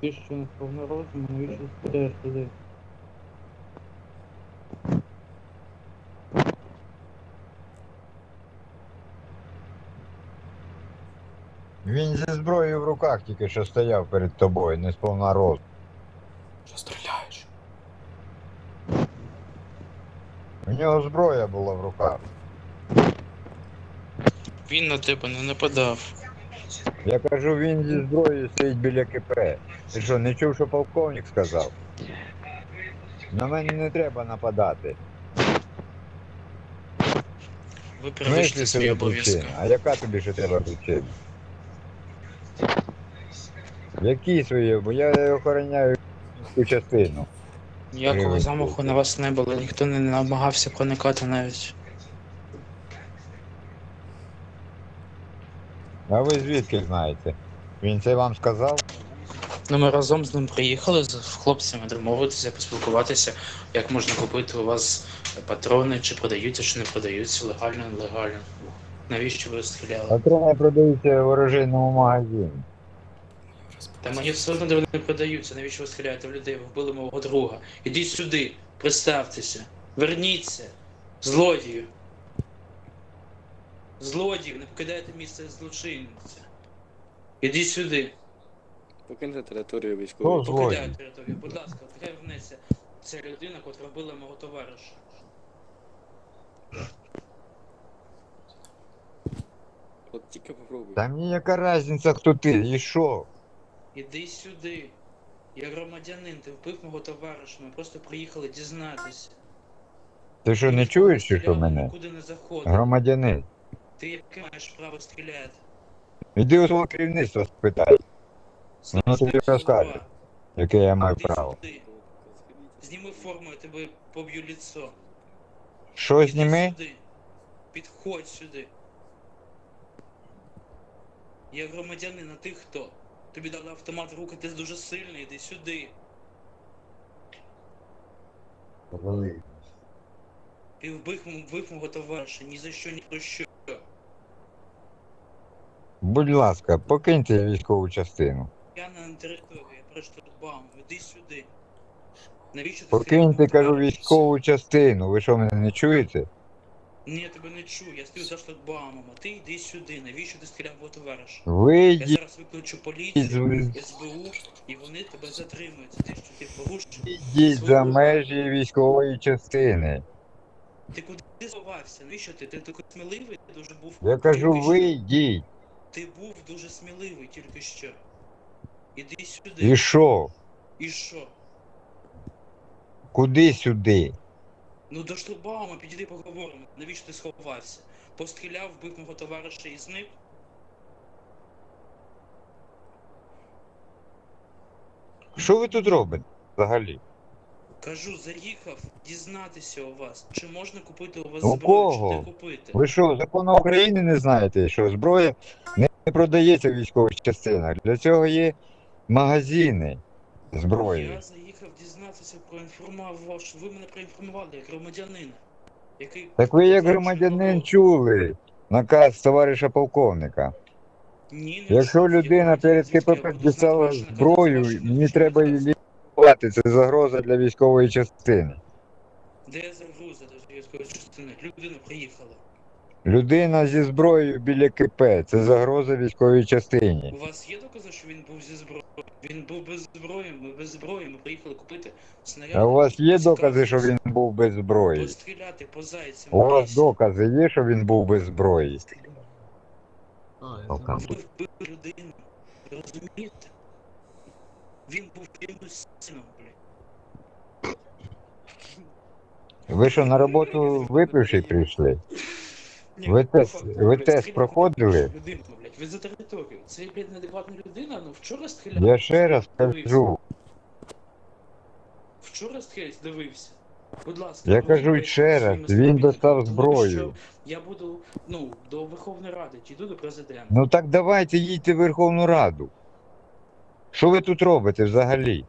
Ти що не сповна розуму, навіщо спадаєш туди? Він зі зброєю в руках тільки що стояв перед тобою, не сповна розуму. Що стріляєш? У нього зброя була в руках. Він на тебе не нападав. Я кажу, він зі зброєю стоїть біля КП. Ти що, не чув, що полковник сказав? На мене не треба нападати. Ви перевищите свої обов'язки. А яка тобі ще треба причина? Які свої? Бо я охороняю цю частину. Ніякого замаху на вас не було, ніхто не намагався проникати навіть. А ви звідки знаєте? Він це вам сказав? Ну, ми разом з ним приїхали з хлопцями домовитися, поспілкуватися, як можна купити у вас патрони, чи продаються, чи не продаються, легально, нелегально. Навіщо ви стріляли? Патрони продаються в оружейному магазині. Та мені все одно де вони продаються, навіщо ви стріляєте в людей? Ви вбили мого друга. Ідіть сюди, представтеся, верніться, злодію. Злодію, не покидайте місце злочинця. Ідіть сюди. Покиньте територію військової. злодій? Покидайте територію. Будь ласка, хай вернеться ця людина, котра вбила мого товариша. От тільки попробуй. Та мені яка різниця, хто ти і що? Іди сюди. Я громадянин, ти вбив мого товариша, ми просто приїхали дізнатися. Ти що не чуєш, що мене? Нікуди не заходив. Громадянин. Ти яке маєш право стріляти? Іди у свого керівництва спитай, Ну, тобі слова. яке я маю Іди право. сюди. Зніми форму, я тебе поб'ю лицо. Що Іди зніми? сюди. Підходь сюди. Я громадянин, а ти хто? Тобі дали автомат в руки, ти дуже сильний, іди сюди. Ти вбив, вбив мого товариша, ні за що, ні про що. Будь ласка, покиньте військову частину. Я не на території, я про штурбам, іди сюди. Навіщо ти Покиньте, кажу, військову частину. Ви що мене не чуєте? Ні, я тебе не чую, я стою за шлагбаумом, а ти йди сюди, навіщо ти стріляв в товариша? Я Вийдіть зараз викличу поліцію, СБУ, і вони тебе затримують за те, що ти порушив. За межі військової частини. Ти куди сховався? Навіщо ти? Ти такий сміливий, ти дуже був. Я кажу, вийдіть. Ти був дуже сміливий тільки що. Іди сюди. І що? І що? Куди сюди? Ну до шлагбаума підійди поговоримо. Навіщо ти сховався? Постріляв, вбив мого товариша і зник? Що ви тут робите взагалі? Кажу, заїхав дізнатися у вас, чи можна купити у вас У зброю, кого? чи не купити. Ви що, закону України не знаєте, що зброя не продається в військових частинах. Для цього є магазини зброї. Я заїхав дізнатися, проінформував вас, що ви мене проінформували як громадянина. Який Так ви як громадянин чули наказ товариша полковника. Ні, не Якщо чув. Я людина перед звідки я КПП буду знати дістала ваші накази, зброю, ваші мені накази, треба її лікувати. Це загроза для військової частини. Де загруза до військової частини? Людина приїхала. Людина зі зброєю біля КП це загроза військовій частині. У вас є докази, що він був зі зброєю? Він був без зброї, ми без зброї, ми приїхали купити снаряд. А у вас є докази, що він був без зброї? Постріляти по зайцям. У вас докази є, що він був без зброї? Полкан. Ви вбили людину. Розумієте? Він був чимось сином, блядь. Ви що на роботу випивши прийшли? Ні, Ви тест- факту, ви блядь, тест проходили? Людину, блядь. Ви за територію. Це, блядь, неадекватна людина, ну вчора стріляв. Я ще раз дивився. кажу, Вчора стріляв, дивився. Будь ласка, я кажу ще раз, своїми він достав тому зброю. що Я буду, ну, до Верховної Ради, чи йду до президента. Ну так давайте їдьте в Верховну Раду. Що ви тут робите взагалі?